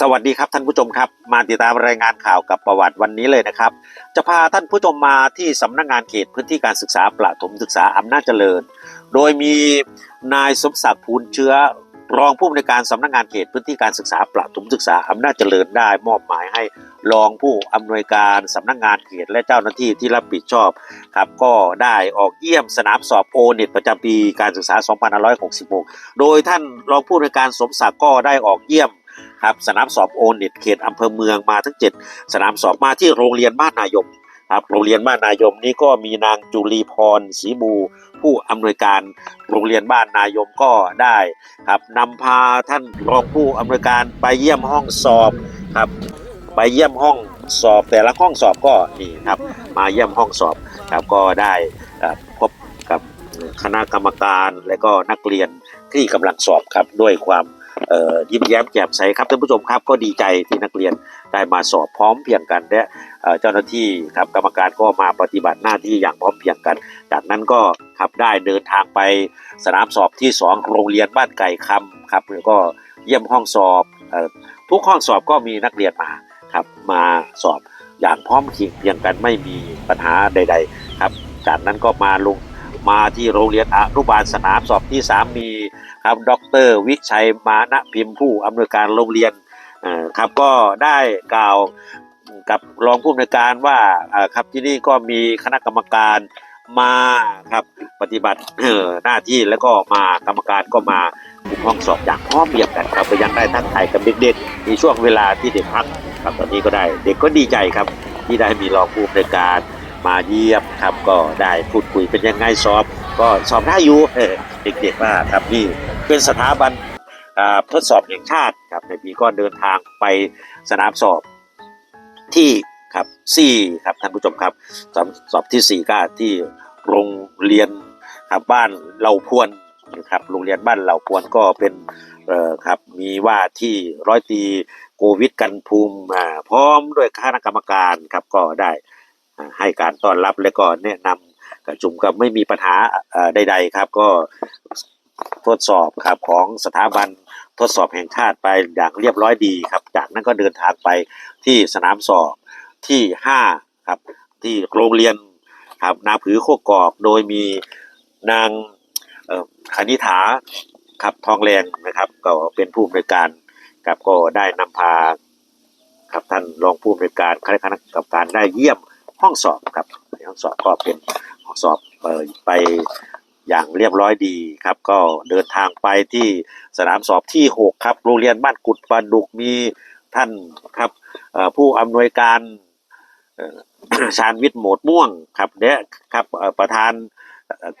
สวัสดีครับท่านผู้ชมครับ มาติดตามรายงานข่าวกับประวัติวันนี้เลยนะครับ จะพาท่านผู้ชมมาที่สำนักงานเขตพื้นที่การศึกษาประถมศึกษาอำนาจเจริญ โดยมีนายสมศักดิ์ภูลเชื้อ รองผู้อำนวยการสำนักงานเขตพื้นที่การศึกษาประถมศึกษาอำนาจเจริญได้มอบหมายให้รองผู้อำนวยการสำนักงานเขตและเจ้าหน้าที่ที่รับผิดชอบครับก็ได้ออกเยี่ยมสนามสอบโอเน็ตประจำปีการศึกษา 2566 โดยท่านรองผู้อำนวยการสมศักดิ์ก็ได้ออกเยี่ยม ครับสนามสอบโอเน็ตเขตอำเภอเมืองมาทั้ง 7 สนามสอบมาที่โรงเรียนบ้านนายมครับโรงเรียนบ้านนายมนี้ก็มีนางจุลีพรศรีบูผู้อำนวยการโรงเรียนบ้านนายมก็ได้ครับนำพาท่านรองผู้อำนวยการไปเยี่ยมห้องสอบครับไปเยี่ยมห้องสอบแต่ละห้องสอบก็นี่ครับมาเยี่ยมห้องสอบครับก็ได้พบกับคณะกรรมการและก็นักเรียนที่กำลังสอบครับด้วยความ ยิ้มแย้มแจ่มใสครับท่านผู้ชมครับก็ดีใจที่นักเรียนได้มาสอบพร้อมเพียงกันและเจ้าหน้าที่ครับกรรมการก็มาปฏิบัติหน้าที่อย่างพร้อมเพียงกัน จากนั้นก็ครับได้เดินทางไปสนามสอบที่สองโรงเรียนบ้านไก่คำครับแล้วก็เยี่ยมห้องสอบทุกห้องสอบก็มีนักเรียนมาครับมาสอบอย่างพร้อมเพียงกันไม่มีปัญหาใด ๆ ครับ จากนั้นก็มาลง มาที่โรงเรียนอนุบาลสนามสอบที่สามมีครับดร วิชัยมานะพิมพ์ผู้อำนวยการโรงเรียนครับก็ได้กล่าวกับรองผู้อำนวยการว่าครับที่นี่ก็มีคณะกรรมการมาครับปฏิบัติหน้าที่แล้วก็มากรรมการก็มาคุมห้องสอบอย่างพร้อมเพรียงกันครับก็ยังได้ทักทายกับเด็กๆในช่วงเวลาที่เด็กพักครับตอนนี้ก็ได้ เด็กก็ดีใจครับที่ได้มีรองผู้อำนวยการ มาเยี่ยมครับก็ได้พูดคุยเป็นยังไงสอบ ก็สอบได้อยู่เด็กๆว่าครับนี่เป็นสถาบันทดสอบแห่งชาติครับในปีก็เดินทางไปสนามสอบที่ครับสี่ครับท่านผู้ชมครับสอบสอบที่สี่ก็ที่โรงเรียนครับบ้านเหล่าพวนนะครับโรงเรียนบ้านเหล่าพวนก็เป็นเอ่อครับมีว่าที่ร้อยตีโควิดกันภูมิอ่าพร้อมด้วยคณะกรรมการครับก็ได้ ให้การต้อนรับและก็แนะนำกระจุมกับไม่มีปัญหาใด ๆ ครับ ก็ทดสอบครับของสถาบันทดสอบแห่งชาติไปอย่างเรียบร้อยดีครับ จากนั้นก็เดินทางไปที่สนามสอบที่ห้าครับ ที่โรงเรียนครับนาผือโคกอกโดยมีนางคณิษฐาครับทองแรงนะครับ ก็เป็นผู้อำนวยการครับก็ได้นำพาครับท่านรองผู้อำนวยการคณะกรรมการได้เยี่ยม ห้องสอบครับห้องสอบก็เป็นห้องสอบไปอย่างเรียบร้อยดีครับ ก็เดินทางไปที่สนามสอบที่ 6 ครับ โรงเรียนบ้านกุดปาดุกมีท่านครับผู้อำนวยการชาญวิทย์โหมดม่วงครับและครับประธาน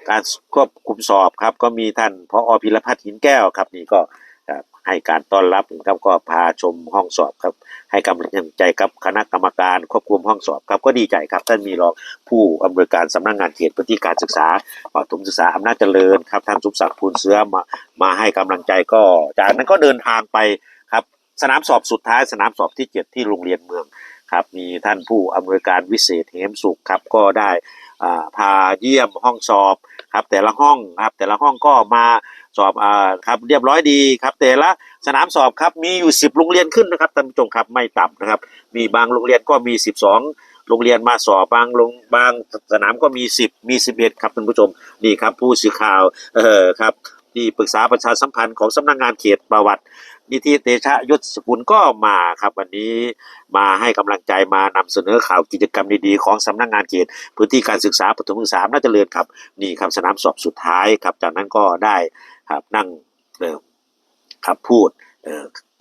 การควบคุมสอบครับ ก็มีท่านพอพิรพัฒน์หินแก้วครับนี่ก็ ให้การต้อนรับครับก็พาชมห้องสอบครับ ให้กำลังใจกับคณะกรรมการควบคุมห้องสอบครับก็ดีใจครับท่านมีรองผู้อำนวยการสำนักงานเขตพื้นที่การศึกษาปฐมศึกษาอำนาจเจริญครับท่านสุขศักดิ์พูลเสื้อมามาให้กำลังใจก็จากนั้นก็เดินทางไปครับสนามสอบสุดท้ายสนามสอบที่ 7 ที่โรงเรียนเมือง ครับมีท่านผู้อำนวยการวิเศษเหมสุขครับก็ได้พาเยี่ยมห้องสอบครับแต่ละห้องครับแต่ละห้องก็มาสอบอ่าครับเรียบร้อยดีครับ แต่ละสนามสอบครับมีอยู่ 10 โรงเรียนขึ้นนะครับท่านผู้ชมครับไม่ต่ำนะครับ มีบางโรงเรียนก็มี 12 โรงเรียนมาสอบบางโรงบางสนามก็มี 10 มี 11 ครับท่านผู้ชมนี่ครับผู้สื่อข่าวเออครับ ที่ปรึกษาประชาสัมพันธ์ของสำนักงานเขตประวัติ นิติเตชะยศสกุลก็มาครับ วันนี้มาให้กำลังใจมานำเสนอข่าวกิจกรรมดีๆของสำนักงานเขตพื้นที่การศึกษาปฐมศึกษาน่าจะเจริญครับนี่ครับสนามสอบสุดท้ายครับ จากนั้นก็ได้ครับนั่งเอ่อครับพูด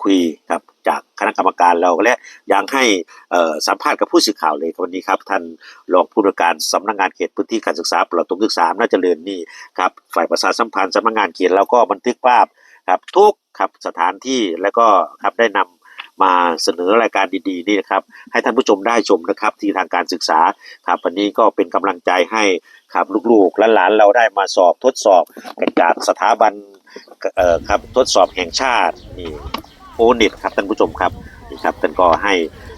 คุยครับจากคณะกรรมการเราและยังให้สัมภาษณ์กับผู้สื่อข่าวเลยวันนี้ครับท่านรองผู้ว่าการสำนักงานเขตพื้นที่การศึกษาประถมศึกษาน่าจะเจริญนี่ครับฝ่ายประชาสัมพันธ์สำนักงานเขตเราก็บันทึกภาพครับทุกครับสถานที่แล้วก็ครับได้นำมาเสนอรายการดีๆนี่นะครับให้ท่านผู้ชมได้ชมนะครับที่ทางการศึกษาครับวันนี้ก็เป็นกำลังใจให้ครับลูกๆหลานเราได้มาสอบทดสอบกันจากสถาบัน ครับทดสอบแห่งชาตินี่โอเน็ตครับท่านผู้ชมครับนี่ครับท่านก็ให้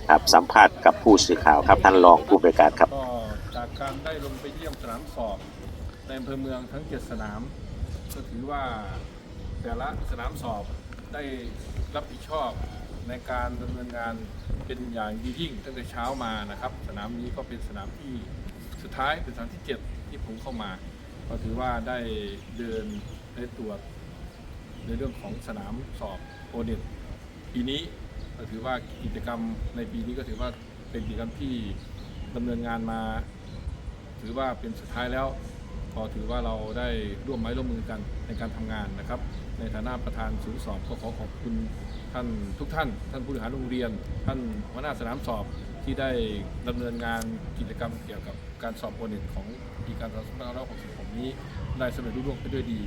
ครับสัมภาษณ์กับผู้สื่อข่าวครับท่านรองผู้บริการครับก็จากการได้ลงไปเยี่ยมสนามสอบในอำเภอเมืองทั้ง 7 สนาม ก็ถือว่าแต่ละสนามสอบได้รับผิดชอบในการดำเนินงานเป็นอย่างดียิ่งตั้งแต่เช้ามานะครับ สนามนี้ก็เป็นสนามที่สุดท้ายเป็นสนามที่ 7 ที่ผมเข้ามา ก็ถือว่าได้เดินได้ตรวจ ในเรื่องของสนามสอบโอเน็ตปีนี้ก็ถือว่ากิจกรรมในปีนี้ก็ถือว่าเป็นกิจกรรมที่ดำเนินงานมา ถือว่าเป็นสุดท้ายแล้วก็ถือว่าเราได้ร่วมไม้ร่วมมือกันในการทำงานนะครับ ในฐานะประธานศูนย์สอบก็ขอขอบคุณท่านทุกท่าน ท่านผู้บริหารโรงเรียน ท่านหัวหน้าสนามสอบที่ได้ดำเนินงานกิจกรรมเกี่ยวกับการสอบโอเน็ตของปีการศึกษา2566นี้ได้สำเร็จรุ่งเรืองไปด้วยดี